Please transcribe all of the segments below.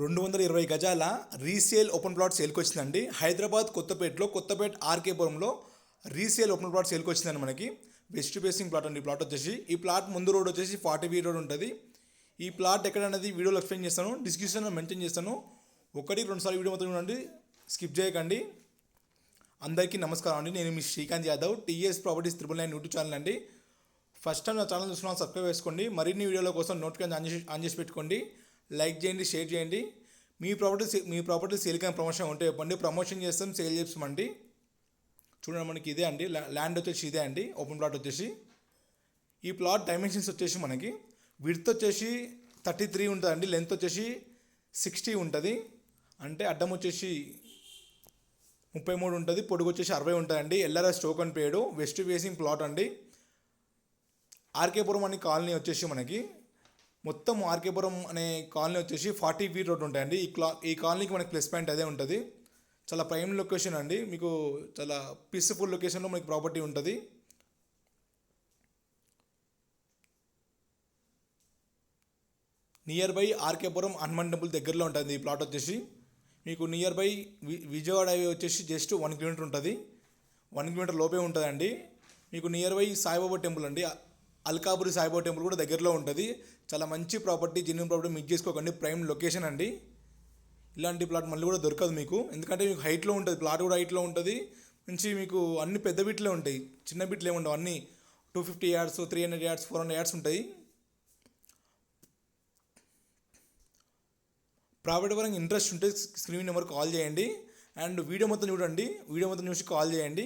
రెండు వందల ఇరవై గజాల రీసేల్ ఓపెన్ ప్లాట్ సేల్కి వచ్చిందండి హైదరాబాద్ కొత్తపేటలో కొత్తపేట ఆర్కేపురంలో రీసేల్ ఓపెన్ ప్లాట్ సేల్కి వచ్చిందండి మనకి. వెస్ట్ ఫేసింగ్ ప్లాట్ అండి ఈ ప్లాట్ వచ్చేసి. ఈ ప్లాట్ ముందు రోడ్ వచ్చేసి ఫార్టీ ఫీ రోడ్ ఉంటుంది. ఈ ప్లాట్ ఎక్కడ అనేది వీడియోలో ఎక్స్ప్లెయిన్ చేస్తాను డిస్క్రిప్షన్లో మెన్షన్ చేస్తాను. ఒకటి రెండు సార్లు వీడియో మొత్తం చూడండి స్కిప్ చేయకండి. అందరికీ నమస్కారం అండి. నేను మీ Srikanth Yadav TS properties triple nine YouTube channel అండి. ఫస్ట్ టైం నా ఛానల్ చూసిన సబ్స్క్రైబ్ చేసుకోండి. మరిన్ని వీడియోల కోసం నోటిఫికేషన్ ఆన్ చేసి ఆన్ చేసి పెట్టుకోండి. లైక్ చేయండి షేర్ చేయండి. మీ ప్రాపర్టీ సే- మీ ప్రాపర్టీ సేల్ కానీ ప్రమోషన్ ఉంటే చెప్పండి. ప్రమోషన్ చేస్తాం సేల్ చేస్తామండి చూడండి మనకి ఇదే అండి. ల్యాండ్ వచ్చేసి ఇదే అండి. ఓపెన్ ప్లాట్ వచ్చేసి. ఈ ప్లాట్ డైమెన్షన్స్ వచ్చేసి మనకి విడ్త్ వచ్చేసి థర్టీ త్రీ ఉంటుందండి. లెంత్ వచ్చేసి సిక్స్టీ ఉంటుంది. అంటే అడ్డం వచ్చేసి ముప్పై మూడు ఉంటుంది. పొడుగు వచ్చేసి అరవై ఉంటుందండి. LRS token paid west facing plot అండి. ఆర్కేపురం అని కాలనీ వచ్చేసి మనకి మొత్తం ఆర్కేపురం అనే కాలనీ వచ్చేసి ఫార్టీ ఫీట్ రోడ్ ఉంటాయండి. ఈ క్లా ఈ కాలనీకి మనకి ప్లస్ పాయింట్ అదే ఉంటుంది. చాలా ప్రైమ్ లొకేషన్ అండి. మీకు చాలా పీస్ఫుల్ లొకేషన్లో మనకి ప్రాపర్టీ ఉంటుంది. Near by RK Puram Hanuman temple దగ్గరలో ఉంటుంది ఈ ప్లాట్ వచ్చేసి. మీకు నియర్ బై వి విజయవాడ హైవే వచ్చేసి జస్ట్ వన్ కిలోమీటర్ ఉంటుంది. వన్ కిలోమీటర్ లోపే ఉంటుందండి. మీకు నియర్ బై సాయిబాబా టెంపుల్ అండి. అల్కాపురి సాయిబాబా టెంపుల్ కూడా దగ్గరలో ఉంటుంది. చాలా మంచి ప్రాపర్టీ జెన్యున్ ప్రాపర్టీ మిస్ చేసుకోకండి. ప్రైమ్ లొకేషన్ అండి. ఇలాంటి ప్లాట్ మళ్ళీ కూడా దొరకదు మీకు. ఎందుకంటే మీకు హైట్లో ఉంటుంది. ప్లాట్ కూడా హైట్లో ఉంటుంది. మంచి మీకు అన్ని పెద్ద బిట్లే ఉంటాయి. చిన్న బిట్లు ఉండవు. అన్ని two fifty yards three hundred yards four hundred yards ఉంటాయి. ప్రాపర్టీ పరంగా ఇంట్రెస్ట్ ఉంటే స్క్రీన్ నెంబర్ కాల్ చేయండి. అండ్ వీడియో మొత్తం చూడండి. వీడియో మొత్తం చూసి కాల్ చేయండి.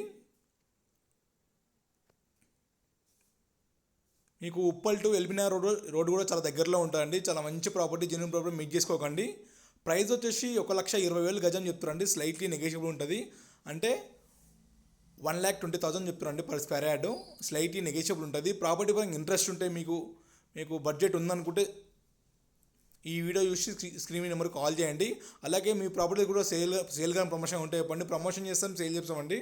మీకు Uppal to LB Nagar road road కూడా చాలా దగ్గరలో ఉంటుందండి. చాలా మంచి ప్రాపర్టీ జెన్యున్ ప్రాపర్టీ మిస్ చేసుకోకండి. ప్రైస్ వచ్చేసి ఒక లక్ష ఇరవై వేలు గజం చెప్తారండి స్లైట్లీ నెగోషియబుల్ ఉంటుంది. అంటే వన్ ల్యాక్ ట్వంటీ థౌసండ్ చెప్తారండి per square yard. Slightly negotiable ఉంటుంది. ప్రాపర్టీ పరంగా ఇంట్రెస్ట్ ఉంటే మీకు మీకు బడ్జెట్ ఉందనుకుంటే ఈ వీడియో చూసి స్క్రీన్ నెంబర్కి కాల్ చేయండి. అలాగే మీ ప్రాపర్టీ కూడా సేల్ సేల్ కానీ ప్రమోషన్ ఉంటే చెప్పండి. ప్రమోషన్ చేస్తాం సేల్ చేస్తామండి.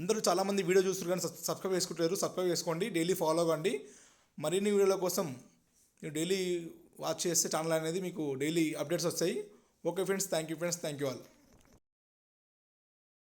అందరూ చాలామంది వీడియో చూస్తారు కానీ సబ్స్క్రైబ్ చేసుకుంటారు సబ్స్క్రైబ్ చేసుకోండి. డైలీ ఫాలో అవ్వండి. మరిన్ని వీడియోల కోసం మీరు డైలీ వాచ్ చేస్తే ఛానల్ అనేది మీకు డైలీ అప్డేట్స్ వస్తాయి. Okay friends thank you friends thank you all.